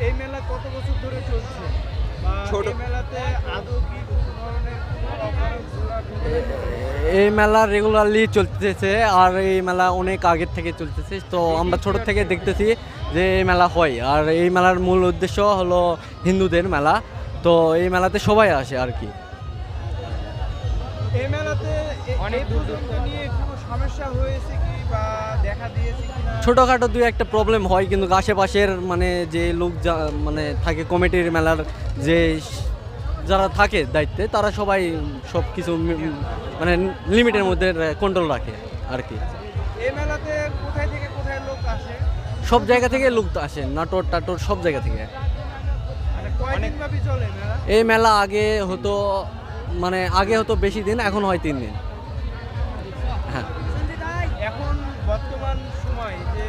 এই মেলা কত বছর ধরে চলছে? ছোট- এই মেলাতে আদৌ কি কোনো ধরনের কোনো অফার ঘোরাঘুরি? এই মেলা রেগুলারলি চলতেছে আর এই মেলা অনেক আগের থেকে চলতেছে। তো আমরা ছোট থেকে দেখতেছি যে এই মেলা হয়। আর এই মেলার মূল উদ্দেশ্য হলো হিন্দুদের মেলা। তো এই মেলাতে সবাই আসে আর কি। এই মেলাতে অনেক এই দূর নিয়ে কোনো সমস্যা হয়েছে কি বা দেখা ছোটোখাটো দুই একটা প্রবলেম হয় কিন্তু আশেপাশের মানে যে লোক যা- মানে থাকে কমিটির মেলার যে যারা থাকে দায়িত্বে তারা সবাই সব কিছু মানে লিমিটের মধ্যে কন্ট্রোল রাখে আর কি। সব জায়গা থেকে লোক আসে নাটোর টাটোর সব জায়গা থেকে। মানে এই মেলা আগে হতো মানে আগে হতো বেশি দিন এখন হয় তিন দিন। 另外一边